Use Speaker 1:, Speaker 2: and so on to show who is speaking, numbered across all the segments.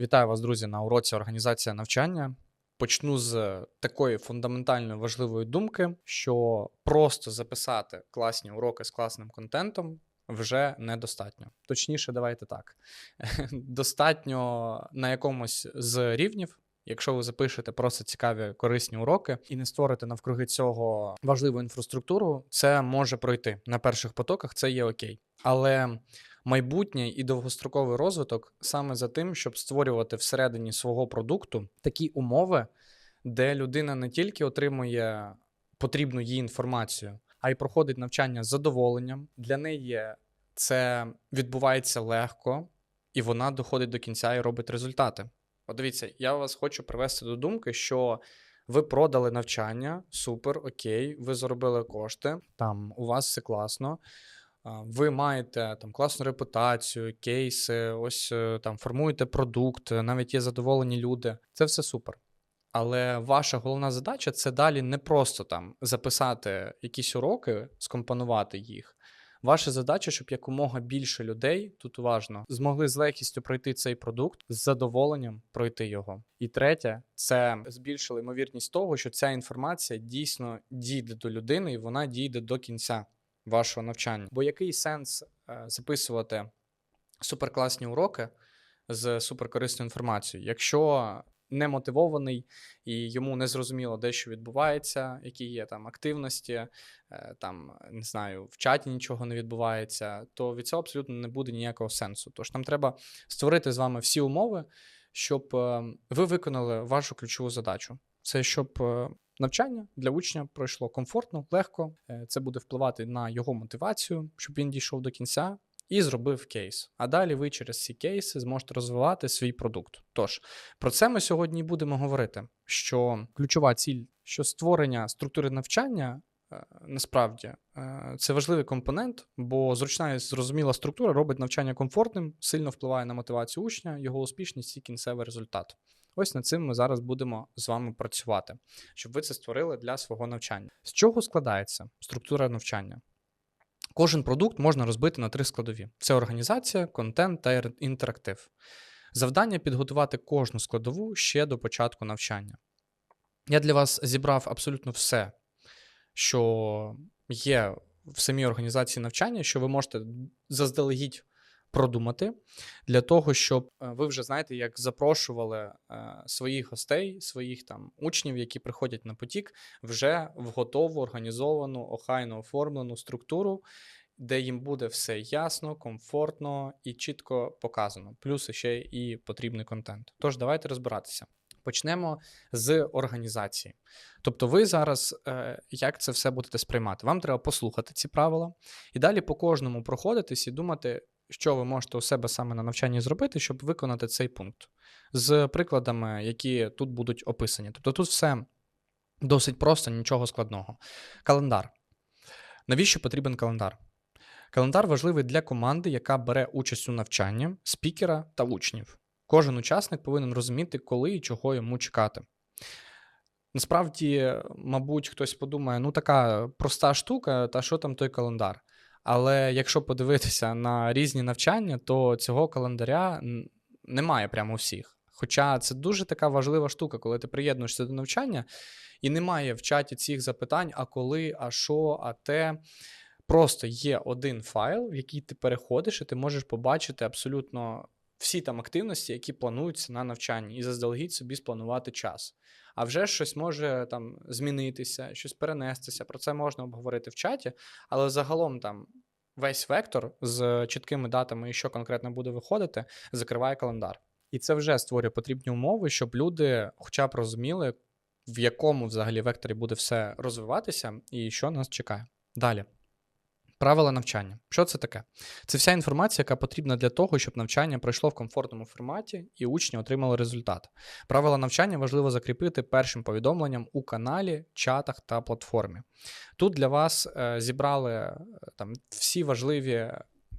Speaker 1: Вітаю вас, друзі, на уроці організація навчання. Почну з такої фундаментальної важливої думки, що просто записати класні уроки з класним контентом вже недостатньо. Точніше, давайте так. Достатньо на якомусь з рівнів. Якщо ви запишете просто цікаві корисні уроки і не створите навкруги цього важливу інфраструктуру, це може пройти на перших потоках, це є окей. Але майбутнє і довгостроковий розвиток саме за тим, щоб створювати всередині свого продукту такі умови, де людина не тільки отримує потрібну їй інформацію, а й проходить навчання з задоволенням. Для неї це відбувається легко, і вона доходить до кінця і робить результати. От дивіться, я вас хочу привести до думки, що ви продали навчання, супер, окей, ви заробили кошти, там у вас все класно. Ви маєте там класну репутацію, кейси, ось е, там формуєте продукт, е, навіть є задоволені люди. Це все супер. Але ваша головна задача це далі не просто там записати якісь уроки, скомпонувати їх. Ваша задача, щоб якомога більше людей, тут уважно, змогли з легкістю пройти цей продукт, з задоволенням пройти його. І третє, це збільшило ймовірність того, що ця інформація дійсно дійде до людини і вона дійде до кінця вашого навчання. Бо який сенс е, записувати суперкласні уроки з суперкорисною інформацією, якщо не мотивований і йому не зрозуміло, де що відбувається, які є там активності, е, там не знаю, в чаті нічого не відбувається, то від цього абсолютно не буде ніякого сенсу. Тож нам треба створити з вами всі умови, щоб е, ви виконали вашу ключову задачу. Це щоб навчання для учня пройшло комфортно, легко. Е, Це буде впливати на його мотивацію, щоб він дійшов до кінця. І зробив кейс. А далі ви через ці кейси зможете розвивати свій продукт. Тож про це ми сьогодні будемо говорити. Що ключова ціль, що створення структури навчання е, насправді е, це важливий компонент, бо зручна і зрозуміла структура робить навчання комфортним, сильно впливає на мотивацію учня, його успішність і кінцевий результат. Ось над цим ми зараз будемо з вами працювати, щоб ви це створили для свого навчання. З чого складається структура навчання? Кожен продукт можна розбити на три складові: це організація, контент та інтерактив. Завдання підготувати кожну складову ще до початку навчання. Я для вас зібрав абсолютно все, що є в самій організації навчання, що ви можете заздалегідь продумати для того, щоб е, ви вже знаєте, як запрошували е, своїх гостей, своїх там учнів, які приходять на потік, вже в готову організовану, охайно оформлену структуру, де їм буде все ясно, комфортно і чітко показано. Плюс ще і потрібний контент. Тож давайте розбиратися. Почнемо з організації. Тобто, ви зараз е, як це все будете сприймати? Вам треба послухати ці правила і далі по кожному проходитись і думати, що ви можете у себе саме на навчанні зробити, щоб виконати цей пункт з прикладами, які тут будуть описані. Тобто, тут все досить просто, нічого складного. Календар. Навіщо потрібен календар? Календар важливий для команди, яка бере участь у навчанні, спікера та учнів. Кожен учасник повинен розуміти, коли і чого йому чекати. Насправді, мабуть, хтось подумає, ну така проста штука, та що там той календар. Але якщо подивитися на різні навчання, то цього календаря немає прямо у всіх. Хоча це дуже така важлива штука, коли ти приєднуєшся до навчання, і немає в чаті цих запитань, а коли, а що, а те. Просто є один файл, в який ти переходиш, і ти можеш побачити абсолютно всі там активності, які плануються на навчанні, і заздалегідь собі спланувати час. А вже щось може там змінитися, щось перенестися. Про це можна обговорити в чаті, але загалом там весь вектор з чіткими датами і що конкретно буде виходити, закриває календар. І це вже створює потрібні умови, щоб люди хоча б розуміли, в якому взагалі векторі буде все розвиватися і що нас чекає. Далі. Правила навчання. Що це таке? Це вся інформація, яка потрібна для того, щоб навчання пройшло в комфортному форматі і учні отримали результат. Правила навчання важливо закріпити першим повідомленням у каналі, чатах та платформі. Тут для вас е, зібрали е, там всі важливі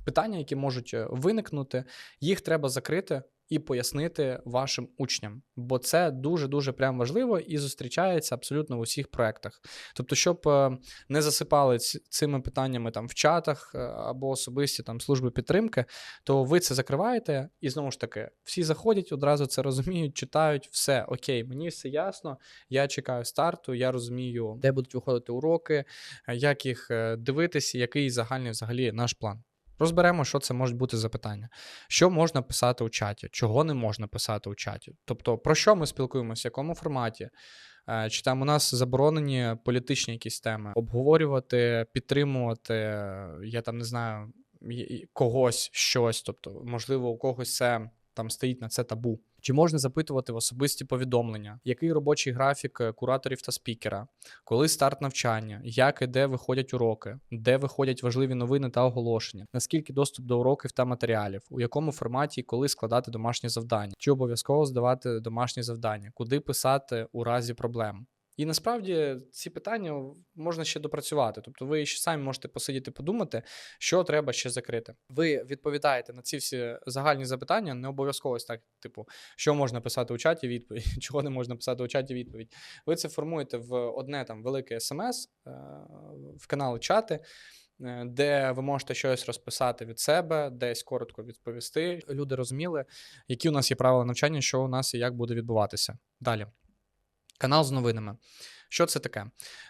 Speaker 1: питання, які можуть е, виникнути. Їх треба закрити і пояснити вашим учням, бо це дуже дуже прям важливо і зустрічається абсолютно в усіх проектах. Тобто, щоб е, не засипали цими питаннями там в чатах е, або особисті там служби підтримки, то ви це закриваєте, і знову ж таки, всі заходять, одразу це розуміють, читають, все окей, мені все ясно. Я чекаю старту, я розумію, де будуть виходити уроки, як їх е, дивитися, який загальний взагалі наш план. Розберемо, що це можуть бути за питання. Що можна писати у чаті, чого не можна писати у чаті. Тобто, про що ми спілкуємося, в якому форматі. Е, Чи там у нас заборонені політичні якісь теми, обговорювати, підтримувати, я там не знаю, когось щось. Тобто, можливо, у когось це там стоїть на це табу. Чи можна запитувати в особисті повідомлення, який робочий графік е, кураторів та спікера, коли старт навчання, як і де виходять уроки, де виходять важливі новини та оголошення, наскільки доступ до уроків та матеріалів, у якому форматі і коли складати домашні завдання, чи обов'язково здавати домашні завдання, куди писати у разі проблем. І насправді ці питання можна ще допрацювати. Тобто ви ще самі можете посидіти, подумати, що треба ще закрити. Ви відповідаєте на ці всі загальні запитання, не обов'язково так, типу, що можна писати у чаті відповідь, чого не можна писати у чаті відповідь. Ви це формуєте в одне там велике смс, е, в канал чати. е, Де ви можете щось розписати від себе, десь коротко відповісти. Люди розуміли, які у нас є правила навчання, що у нас і як буде відбуватися. Далі. Канал з новинами. Що це таке?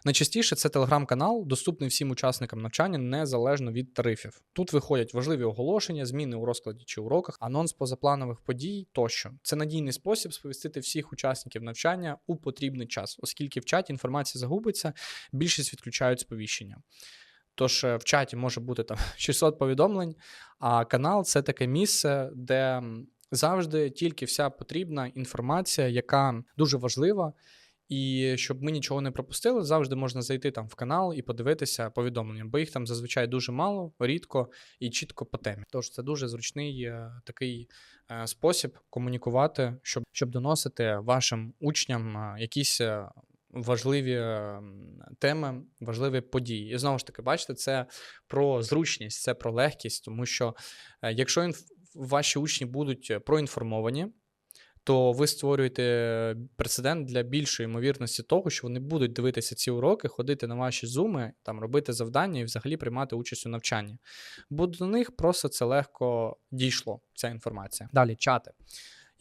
Speaker 1: Найчастіше це телеграм-канал, доступний всім учасникам навчання незалежно від тарифів. Тут виходять важливі оголошення, зміни у розкладі чи уроках, анонс позапланових подій тощо. Це надійний спосіб сповістити всіх учасників навчання у потрібний час, оскільки в чаті інформація загубиться, більшість відключають сповіщення. Тож е, в чаті може бути там 600 повідомлень, а канал це таке місце, де завжди тільки вся потрібна інформація, яка дуже важлива. І щоб ми нічого не пропустили, завжди можна зайти там в канал і подивитися повідомлення, бо їх там зазвичай дуже мало, рідко і чітко по темі. Тож це дуже зручний е, такий е, спосіб комунікувати, щоб, щоб доносити вашим учням е, якісь важливі теми, важливі події. І знову ж таки, бачите, це про зручність, це про легкість, тому що якщо інф- ваші учні будуть проінформовані, то ви створюєте прецедент для більшої ймовірності того, що вони будуть дивитися ці уроки, ходити на ваші зуми, там робити завдання і взагалі приймати участь у навчанні. Бо до них просто це легко дійшло, ця інформація. Далі чати.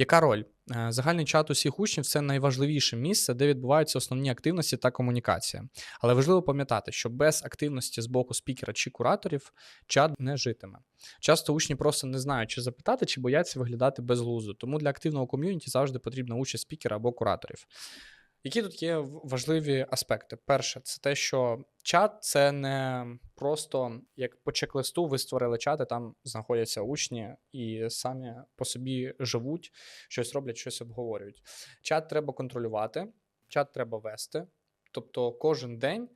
Speaker 1: Яка роль? Е, Загальний чат усіх учнів це найважливіше місце, де відбуваються основні активності та комунікація. Але важливо пам'ятати, що без активності з боку спікера чи кураторів чат не житиме. Часто учні просто не знають, чи запитати, чи бояться виглядати безглуздо. Тому для активного ком'юніті завжди потрібна участь спікера або кураторів. Які тут є важливі аспекти? Перше, це те, що чат це не просто як по чек-листу ви створили чат, там знаходяться учні і самі по собі живуть, щось роблять, щось обговорюють. Чат треба контролювати, чат треба вести. Тобто кожен день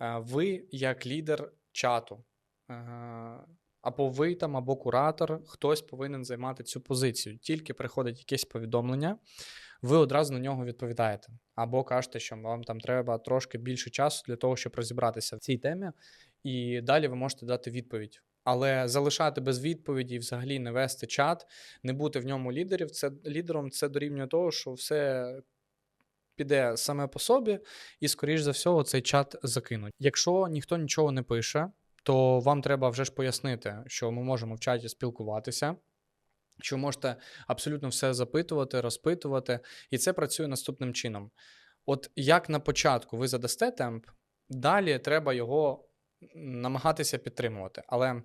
Speaker 1: е, ви як лідер чату. е, Або ви там, або куратор, хтось повинен займати цю позицію. Тільки приходить якесь повідомлення, ви одразу на нього відповідаєте. Або кажете, що вам там треба трошки більше часу для того, щоб розібратися в цій темі, і далі ви можете дати відповідь. Але залишати без відповіді взагалі не вести чат, не бути в ньому лідерів, це лідером це дорівнює того, що все піде саме по собі, і, скоріш за всього, цей чат закинуть. Якщо ніхто нічого не пише, то вам треба вже ж пояснити, що ми можемо в чаті спілкуватися. Що можете абсолютно все запитувати, розпитувати, і це працює наступним чином. От як на початку ви задасте темп, далі треба його намагатися підтримувати. Але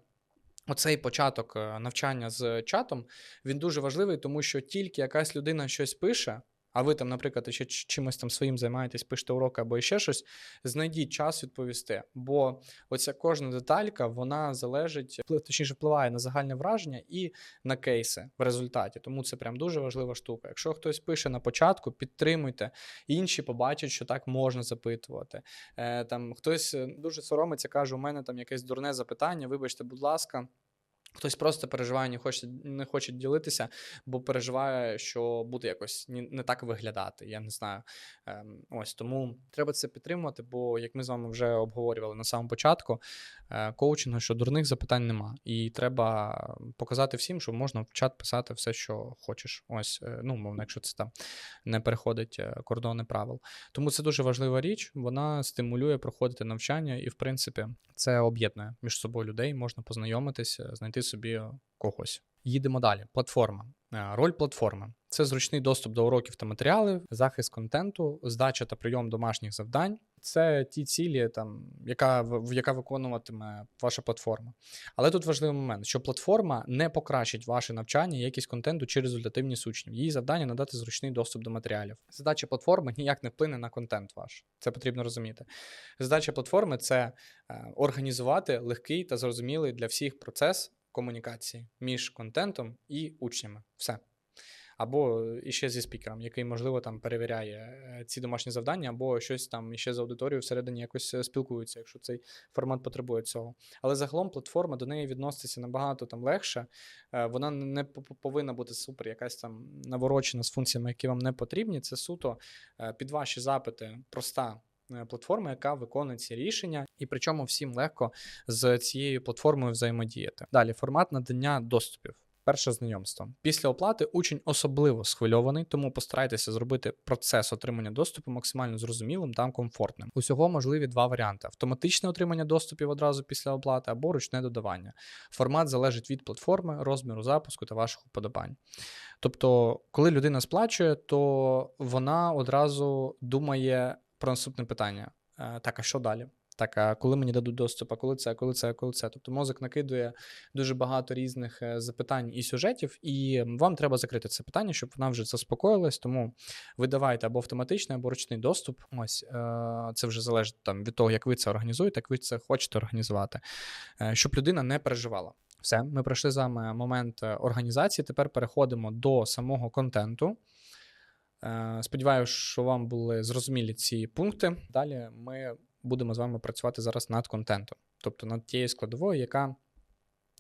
Speaker 1: оцей початок е, навчання з чатом він дуже важливий, тому що тільки якась людина щось пише, а ви там, наприклад, ще чимось там своїм займаєтесь, пишете уроки або ще щось, знайдіть час відповісти. Бо оця кожна деталька, вона залежить, точніше впливає на загальне враження і на кейси в результаті. Тому це прям дуже важлива штука. Якщо хтось пише на початку, підтримуйте, інші побачать, що так можна запитувати. Е, там хтось е, дуже соромиться, каже: у мене там якесь дурне запитання, вибачте, будь ласка. Хтось просто переживає, не хоче, не хоче ділитися, бо переживає, що буде якось не так виглядати. Я не знаю. Ем, ось тому треба це підтримувати, бо як ми з вами вже обговорювали на самому початку, е, коучингу, що дурних запитань нема. І треба показати всім, що можна в чат писати все, що хочеш. Ось, е, ну, мовно, якщо це там не переходить е, кордони правил. Тому це дуже важлива річ. Вона стимулює проходити навчання, і, в принципі, це об'єднує між собою людей. Можна познайомитись, е, знайти собі когось. Їдемо далі. Платформа. Е, Роль платформи це зручний доступ до уроків та матеріалів, захист контенту, здача та прийом домашніх завдань. Це ті цілі, там, яка, в- яка виконуватиме ваша платформа. Але тут важливий момент, що платформа не покращить ваше навчання, якість контенту чи результативність учнів. Її завдання надати зручний доступ до матеріалів. Задача платформи ніяк не вплине на контент ваш. Це потрібно розуміти. Задача платформи це е, організувати легкий та зрозумілий для всіх процес комунікації між контентом і учнями. Все. Або іще зі спікером, який, можливо, там перевіряє е, ці домашні завдання, або щось там іще з аудиторією всередині якось е, спілкуються, якщо цей формат потребує цього. Але загалом платформа до неї відноситься набагато там легше. Е, Вона не повинна бути супер, якась там наворочена з функціями, які вам не потрібні. Це суто під ваші запити проста платформа, яка виконує ці рішення, і причому всім легко з цією платформою взаємодіяти. Далі формат надання доступів. Перше знайомство. Після оплати учень особливо схвильований, тому постарайтеся зробити процес отримання доступу максимально зрозумілим та комфортним. Усього можливі два варіанти: автоматичне отримання доступів одразу після оплати або ручне додавання. Формат залежить від платформи, розміру запуску та ваших уподобань. Тобто, коли людина сплачує, то вона одразу думає про наступне питання: Е, так, а що далі? Так, а коли мені дадуть доступ, а коли це, а коли це, а коли це. Тобто мозок накидує дуже багато різних е, запитань і сюжетів, і вам треба закрити це питання, щоб вона вже заспокоїлась. Тому ви давайте або автоматичний, або ручний доступ. Ось е, це вже залежить там від того, як ви це організуєте, як ви це хочете організувати, щоб людина не переживала. Все, ми пройшли з вами момент організації. Тепер переходимо до самого контенту. Е, Сподіваюся, що вам були зрозумілі ці пункти. Далі ми будемо з вами працювати зараз над контентом, тобто над тією складовою, яка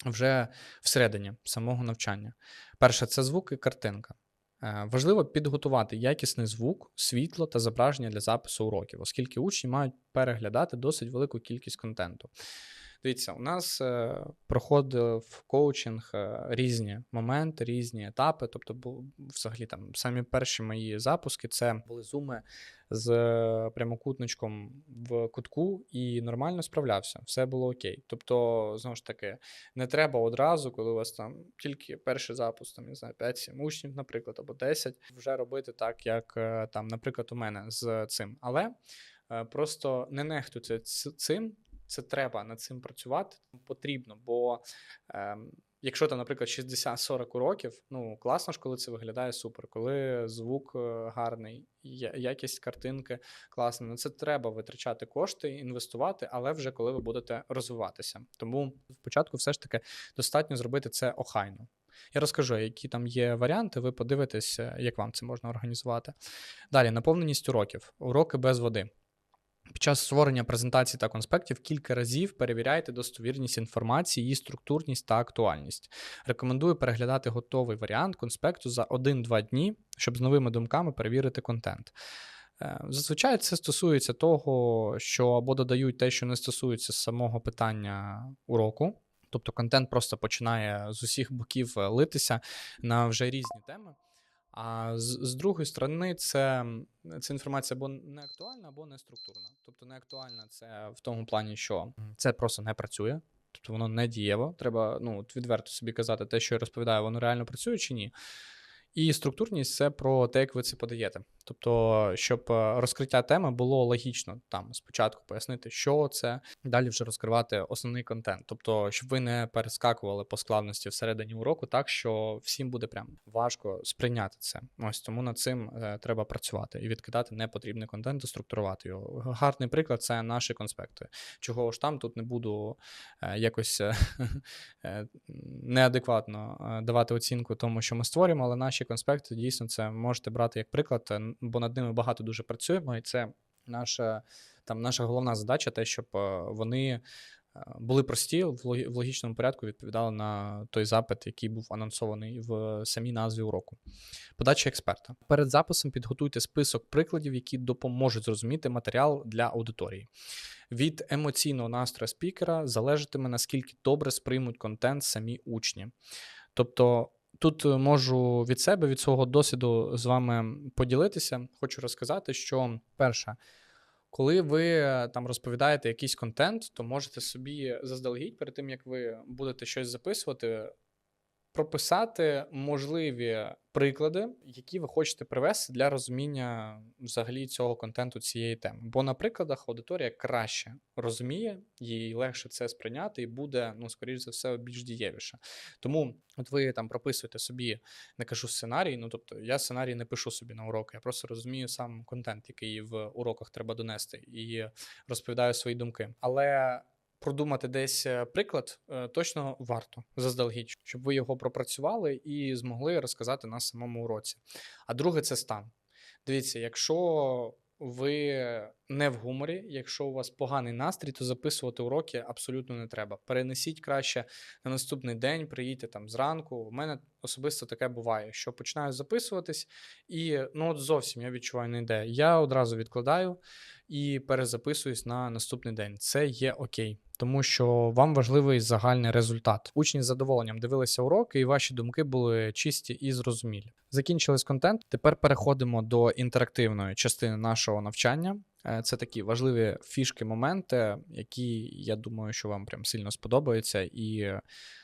Speaker 1: вже всередині самого навчання. Перше це звук і картинка. Е, Важливо підготувати якісний звук, світло та зображення для запису уроків, оскільки учні мають переглядати досить велику кількість контенту. Дивіться, у нас е, проходив коучинг е, різні моменти, різні етапи. Тобто, взагалі там самі перші мої запуски це були зуми з е, прямокутничком в кутку і нормально справлявся. Все було окей. Тобто, знову ж таки, не треба одразу, коли у вас там тільки перший запуск, там, не знаю, 5-7 учнів, наприклад, або 10, вже робити так, як там, наприклад, у мене з цим. Але просто не нехтуйте цим. Це треба над цим працювати потрібно, бо ем, якщо там, наприклад, 60-40 уроків, ну класно ж, коли це виглядає супер, коли звук е, гарний, якість картинки класна. На це треба витрачати кошти, інвестувати, але вже коли ви будете розвиватися. Тому спочатку все ж таки достатньо зробити це охайно. Я розкажу, які там є варіанти, ви подивитесь, е, як вам це можна організувати. Далі, наповненість уроків, уроки без води. Під час створення презентацій та конспектів кілька разів перевіряйте достовірність інформації, її структурність та актуальність. Рекомендую переглядати готовий варіант конспекту за 1-2 дні, щоб з новими думками перевірити контент. Е, Зазвичай це стосується того, що або додають те, що не стосується самого питання уроку, тобто контент просто починає з усіх боків е, литися на вже різні теми. А з, з другої сторони, це, ця інформація або не актуальна, або не структурна. Тобто не актуальна це в тому плані, що це просто не працює, тобто воно не дієво. Треба ну, відверто собі казати, те, що я розповідаю, воно реально працює чи ні. І структурність це про те, як ви це подаєте. Тобто, щоб е, розкриття теми було логічно, там спочатку пояснити, що це, далі вже розкривати основний контент. Тобто, щоб ви не перескакували по складності всередині уроку, так що всім буде прям важко сприйняти це. Ось тому над цим е, треба працювати і відкидати непотрібний контент, структурувати його. Гарний приклад це наші конспекти. Чого ж там тут не буду е, якось неадекватно давати оцінку тому, що ми створюємо, але наші конспекти дійсно це можете брати як приклад, бо над ними багато дуже працюємо, і це наша там наша головна задача, те, щоб е, вони е, були прості, в логічному порядку відповідали на той запит, який був анонсований в самій назві уроку. Подача експерта. Перед записом підготуйте список прикладів, які допоможуть зрозуміти матеріал для аудиторії. Від емоційного настрою спікера залежатиме, наскільки добре сприймуть контент самі учні. Тобто. Тут можу від себе, від свого досвіду з вами поділитися. Хочу розказати, що перше, коли ви там розповідаєте якийсь контент, то можете собі заздалегідь перед тим, як ви будете щось записувати, прописати можливі приклади, які ви хочете привести для розуміння взагалі цього контенту цієї теми. Бо на прикладах аудиторія краще розуміє, їй легше це сприйняти і буде, ну, скоріш за все, більш дієвіше. Тому, от ви там прописуєте собі, не кажу сценарій, ну тобто я сценарій не пишу собі на уроки, я просто розумію сам контент, який в уроках треба донести, і розповідаю свої думки. Але продумати десь е, приклад е, точно варто заздалегідь, щоб ви його пропрацювали і змогли розказати на самому уроці. А друге це стан. Дивіться, якщо ви не в гуморі, якщо у вас поганий настрій, то записувати уроки абсолютно не треба. Перенесіть краще на наступний день, приїдьте там зранку. У мене особисто таке буває, що починаю записуватись, і ну от зовсім я відчуваю не йде. Я одразу відкладаю і перезаписуюсь на наступний день. Це є окей. Тому що вам важливий загальний результат. Учні з задоволенням дивилися уроки, і ваші думки були чисті і зрозумілі. Закінчились контент. Тепер переходимо до інтерактивної частини нашого навчання. Е, Це такі важливі фішки, моменти, які я думаю, що вам прям сильно сподобаються, і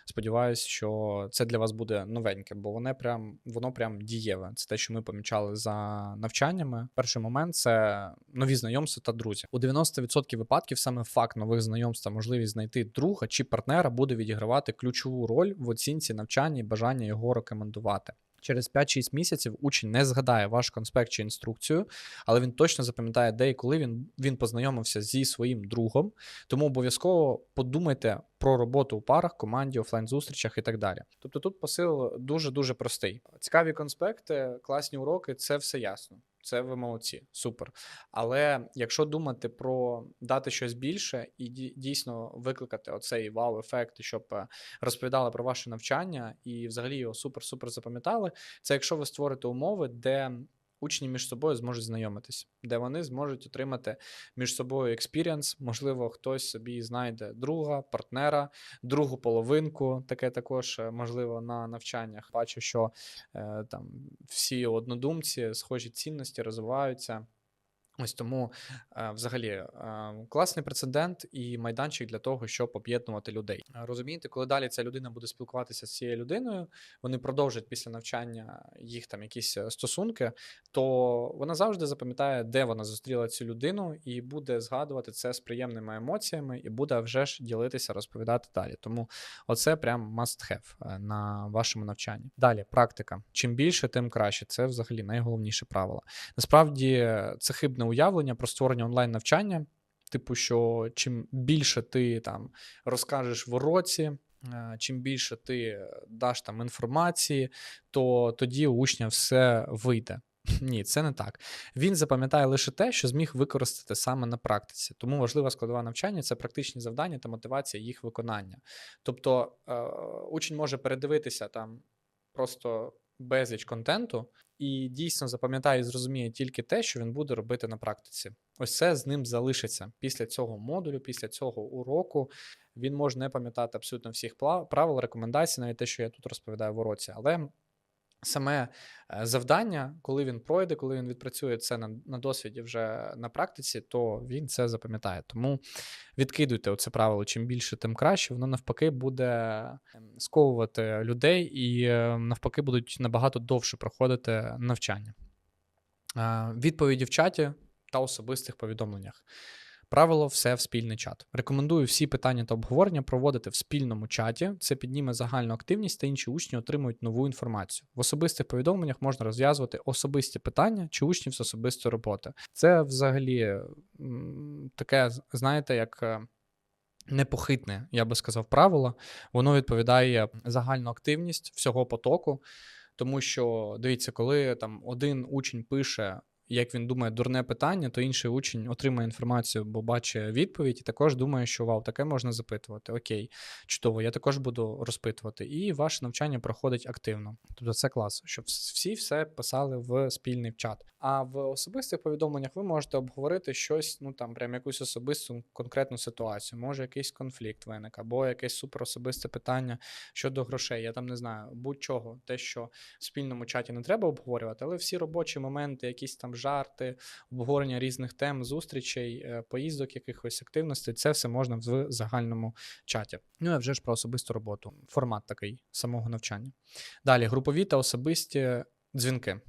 Speaker 1: сподіваюся, що це для вас буде новеньке, бо воно прям воно прям дієве. Це те, що ми помічали за навчаннями. Перший момент це нові знайомства та друзі. У 90% випадків саме факт нових знайомств та можливість знайти друга чи партнера буде відігравати ключову роль в оцінці навчання і бажання його рекомендувати. Через 5-6 місяців учень не згадає ваш конспект чи інструкцію, але він точно запам'ятає, де і коли він, він познайомився зі своїм другом. Тому обов'язково подумайте про роботу у парах, команді, офлайн-зустрічах і так далі. Тобто тут посил дуже-дуже простий. Цікаві конспекти, класні уроки це все ясно. Це ви молодці, супер. Але якщо думати про дати щось більше і дій- дійсно викликати оцей вау-ефект, щоб е, розповідали про ваше навчання і взагалі його супер-супер запам'ятали, це якщо ви створите умови, де учні між собою зможуть знайомитись, де вони зможуть отримати між собою експірієнс. Можливо, хтось собі знайде друга, партнера, другу половинку. Таке також е, можливо на навчаннях. Бачу, що е, там всі однодумці, схожі цінності розвиваються. Ось тому е, взагалі е, класний прецедент і майданчик для того, щоб об'єднувати людей. Е, Розумієте, коли далі ця людина буде спілкуватися з цією людиною, вони продовжать після навчання їх там якісь стосунки, то вона завжди запам'ятає, де вона зустріла цю людину, і буде згадувати це з приємними емоціями, і буде вже ж ділитися, розповідати далі. Тому оце прям must have на вашому навчанні. Далі практика. Чим більше, тим краще. Це взагалі найголовніше правило. Насправді це хибне уявлення про створення онлайн навчання. Типу, що чим більше ти там розкажеш в уроці, е, чим більше ти даш там інформації, то тоді у учня все вийде. Ні, це не так. Він запам'ятає лише те, що зміг використати саме на практиці. Тому важлива складова навчання це практичні завдання та мотивація їх виконання. Тобто е, учень може передивитися там просто безліч контенту, і дійсно запам'ятає і зрозуміє тільки те, що він буде робити на практиці. Ось це з ним залишиться після цього модулю, після цього уроку. Він може не пам'ятати абсолютно всіх правил, рекомендацій, навіть те, що я тут розповідаю в уроці, але саме е, завдання, коли він пройде, коли він відпрацює це на, на досвіді вже на практиці, то він це запам'ятає. Тому відкидуйте оце правило, чим більше, тим краще. Воно навпаки буде ем, сковувати людей і е, навпаки будуть набагато довше проходити навчання. Е, Відповіді в чаті та особистих повідомленнях. Правило все в спільний чат. Рекомендую всі питання та обговорення проводити в спільному чаті. Це підніме загальну активність та інші учні отримують нову інформацію. В особистих повідомленнях можна розв'язувати особисті питання чи учнів з особистої роботи. Це взагалі таке, знаєте, як. е, Непохитне, я би сказав, правило. Воно відповідає загальну активність всього потоку. Тому що дивіться, коли там один учень пише як він думає, дурне питання, то інший учень отримає інформацію, бо бачить відповідь, і також думає, що вау, таке можна запитувати. Окей, чудово, я також буду розпитувати. І ваше навчання проходить активно. Тобто це клас, щоб всі все писали в спільний чат. А в особистих повідомленнях ви можете обговорити щось, ну там прям якусь особисту конкретну ситуацію. Може, якийсь конфлікт виник, або якесь суперособисте питання щодо грошей. Я там не знаю, будь-чого, те, що в спільному чаті не треба обговорювати, але всі робочі моменти, якісь там жарти, обговорення різних тем, зустрічей, е, поїздок, якихось активностей, це все можна в загальному чаті. Ну а вже ж про особисту роботу. Формат такий самого навчання. Далі групові та особисті дзвінки.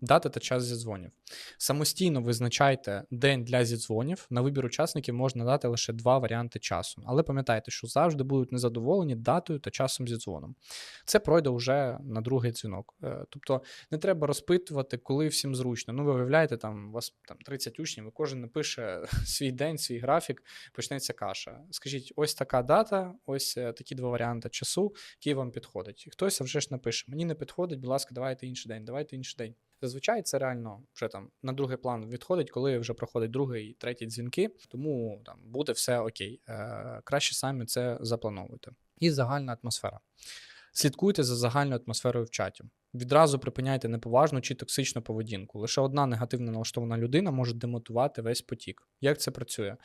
Speaker 1: Дата та час зідзвонів. Самостійно визначайте день для зідзвонів. На вибір учасників можна дати лише два варіанти часу. Але пам'ятайте, що завжди будуть незадоволені датою та часом зідзвоном. Це пройде вже на другий дзвінок. Е, Тобто не треба розпитувати, коли всім зручно. Ну, ви виявляєте, там у вас там 30 учнів, і кожен напише свій день, свій графік, почнеться каша. Скажіть, ось така дата, ось е, такі два варіанти часу, які вам підходять. І хтось вже ж напише: мені не підходить, будь ласка, давайте інший день, давайте інший день. Зазвичай це реально вже там на другий план відходить, коли вже проходить другий, третій дзвінки, тому там буде все окей. Е, краще самі це заплановуйте. І загальна атмосфера. Слідкуйте за загальною атмосферою в чаті. Відразу припиняйте неповажну чи токсичну поведінку. Лише одна негативно налаштована людина може демотувати весь потік. Як це працює?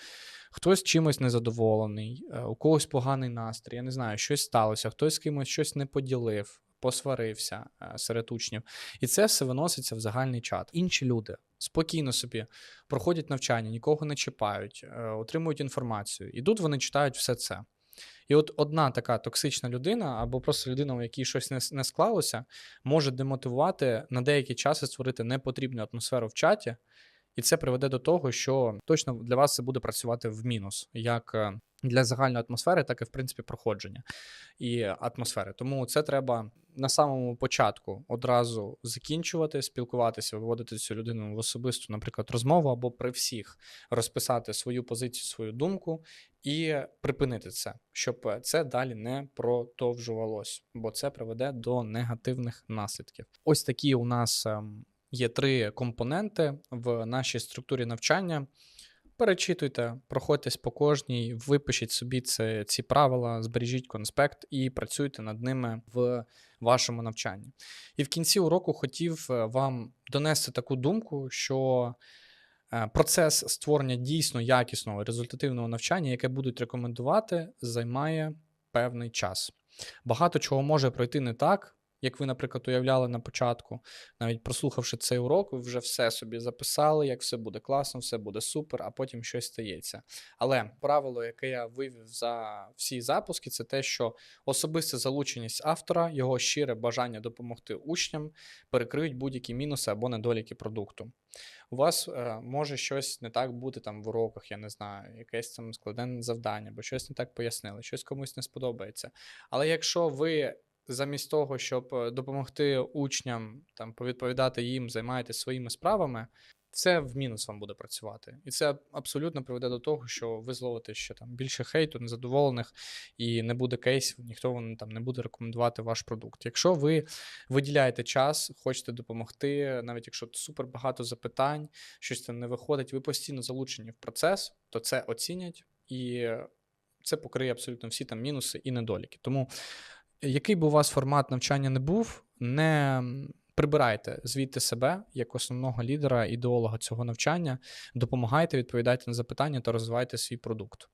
Speaker 1: Хтось чимось незадоволений, е, у когось поганий настрій, я не знаю, щось сталося, хтось з кимось щось не поділив, посварився е, серед учнів. І це все виноситься в загальний чат. Інші люди спокійно собі проходять навчання, нікого не чіпають, е, отримують інформацію. І тут вони читають все це. І от одна така токсична людина, або просто людина, у якій щось не, склалося, може демотивувати на деякий час і створити непотрібну атмосферу в чаті. І це приведе до того, що точно для вас це буде працювати в мінус, як е, для загальної атмосфери, так і в принципі проходження і атмосфери. Тому це треба на самому початку одразу закінчувати, спілкуватися, виводити цю людину в особисту, наприклад, розмову або при всіх розписати свою позицію, свою думку і припинити це, щоб це далі не продовжувалось, бо це приведе до негативних наслідків. Ось такі у нас ем, є три компоненти в нашій структурі навчання. Перечитуйте, проходьтесь по кожній, випишіть собі це, ці правила, збережіть конспект і працюйте над ними в вашому навчанні. І в кінці уроку хотів е, вам донести таку думку, що е, процес створення дійсно якісного результативного навчання, яке будуть рекомендувати, займає певний час. Багато чого може пройти не так, як ви, наприклад, уявляли на початку. Навіть прослухавши цей урок, ви вже все собі записали, як все буде класно, все буде супер, а потім щось стається. Але правило, яке я вивів за всі запуски, це те, що особиста залученість автора, його щире бажання допомогти учням перекриють будь-які мінуси або недоліки продукту. У вас е, може щось не так бути там в уроках, я не знаю, якесь там складене завдання, бо щось не так пояснили, щось комусь не сподобається. Але якщо ви замість того, щоб е, допомогти учням там повідповідати їм, займаєтесь своїми справами, це в мінус вам буде працювати. І це абсолютно приведе до того, що ви зловите ще там більше хейту, незадоволених, і не буде кейсів, ніхто вам там не буде рекомендувати ваш продукт. Якщо ви виділяєте час, хочете допомогти, навіть якщо супер багато запитань, щось там не виходить, ви постійно залучені в процес, то це оцінять і це покриє абсолютно всі там мінуси і недоліки. Тому який би у вас формат навчання не був, не прибирайте звідти себе як основного лідера, ідеолога цього навчання, допомагайте, відповідайте на запитання та розвивайте свій продукт.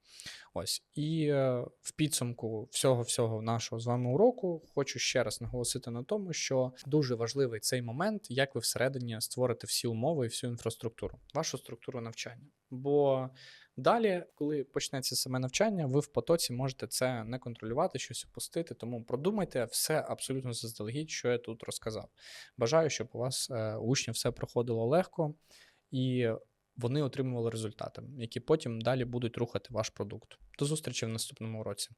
Speaker 1: Ось. І е, в підсумку всього всього нашого з вами уроку хочу ще раз наголосити на тому, що дуже важливий цей момент, як ви всередині створите всі умови і всю інфраструктуру, вашу структуру навчання. Бо Далі, коли почнеться саме навчання, ви в потоці можете це не контролювати, щось опустити. Тому продумайте все абсолютно заздалегідь, що я тут розказав. Бажаю, щоб у вас е, у учнів все проходило легко і вони отримували результати, які потім далі будуть рухати ваш продукт. До зустрічі в наступному уроці.